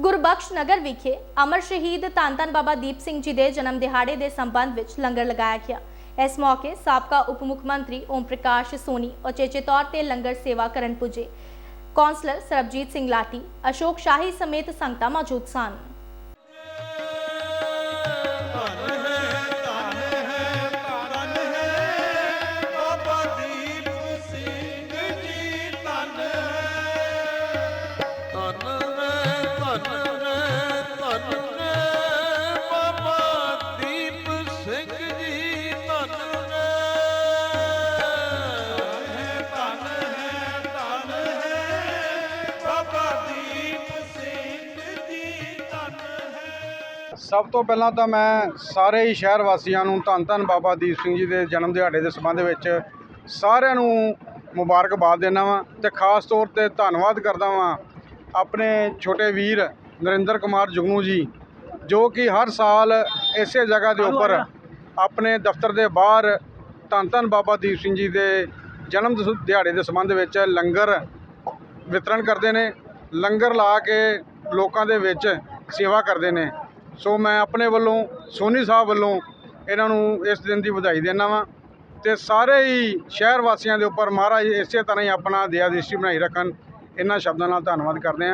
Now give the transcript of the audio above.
ਗੁਰਬਖਸ਼ ਨਗਰ ਵਿਖੇ ਅਮਰ ਸ਼ਹੀਦ ਧੰਨ ਬਾਬਾ ਦੀਪ ਸਿੰਘ ਜੀ ਦੇ ਜਨਮ ਦਿਹਾੜੇ ਦੇ ਸੰਬੰਧ ਵਿੱਚ ਲੰਗਰ ਲਗਾਇਆ ਗਿਆ। ਇਸ ਮੌਕੇ ਸਾਬਕਾ ਉਪ ਮੁੱਖ ਮੰਤਰੀ ਓਮ ਪ੍ਰਕਾਸ਼ ਸੋਨੀ ਉਚੇਚੇ ਤੌਰ ਤੇ ਲੰਗਰ ਸੇਵਾ ਕਰਨ ਪੁੱਜੇ। ਕੌਂਸਲਰ ਸਰਬਜੀਤ ਸਿੰਘ ਲਾਟੀ ਅਸ਼ੋਕ ਸ਼ਾਹੀ ਸਮੇਤ ਸੰਗਤਾਂ ਮੌਜੂਦ ਸਨ। ਸਭ ਤੋਂ ਪਹਿਲਾਂ ਤਾਂ ਮੈਂ ਸਾਰੇ ਹੀ ਸ਼ਹਿਰ ਵਾਸੀਆਂ ਨੂੰ ਧੰਨ ਧੰਨ ਬਾਬਾ ਦੀਪ ਸਿੰਘ ਜੀ ਦੇ ਜਨਮ ਦਿਹਾੜੇ ਦੇ ਸੰਬੰਧ ਵਿੱਚ ਸਾਰਿਆਂ ਨੂੰ ਮੁਬਾਰਕਬਾਦ ਦਿੰਦਾ ਵਾਂ ਤੇ ਖਾਸ ਤੌਰ ਤੇ ਧੰਨਵਾਦ ਕਰਦਾ ਵਾਂ ਆਪਣੇ ਛੋਟੇ ਵੀਰ ਨਰਿੰਦਰ ਕੁਮਾਰ ਜੁਗਨੂ ਜੀ ਜੋ ਕਿ ਹਰ ਸਾਲ ਇਸੇ ਜਗ੍ਹਾ ਦੇ ਉੱਪਰ ਆਪਣੇ ਦਫ਼ਤਰ ਦੇ ਬਾਹਰ ਧੰਨ ਧੰਨ ਬਾਬਾ ਦੀਪ ਸਿੰਘ ਜੀ ਦੇ ਜਨਮ ਦਿਹਾੜੇ ਦੇ ਸੰਬੰਧ ਵਿੱਚ ਲੰਗਰ ਵਿਤਰਨ ਕਰਦੇ ਨੇ ਲੰਗਰ ਲਾ ਕੇ ਲੋਕਾਂ ਦੇ ਵਿੱਚ ਸੇਵਾ ਕਰਦੇ ਨੇ। ਸੋ ਮੈਂ ਆਪਣੇ ਵੱਲੋਂ, ਸੋਨੀ ਸਾਹਿਬ ਵੱਲੋਂ ਇਹਨਾਂ ਨੂੰ ਇਸ ਦਿਨ ਦੀ ਵਧਾਈ ਦਿੰਦਾ ਵਾਂ ਤੇ ਸਾਰੇ ਹੀ ਸ਼ਹਿਰ ਵਾਸੀਆਂ ਦੇ ਉੱਪਰ ਮਹਾਰਾਜ ਇਸੇ ਤਰ੍ਹਾਂ ਹੀ ਆਪਣਾ ਦਇਆ ਦ੍ਰਿਸ਼ਟੀ ਬਣਾਈ ਰੱਖਣ, ਇਹਨਾਂ ਸ਼ਬਦਾਂ ਨਾਲ ਧੰਨਵਾਦ ਕਰਦੇ ਹਾਂ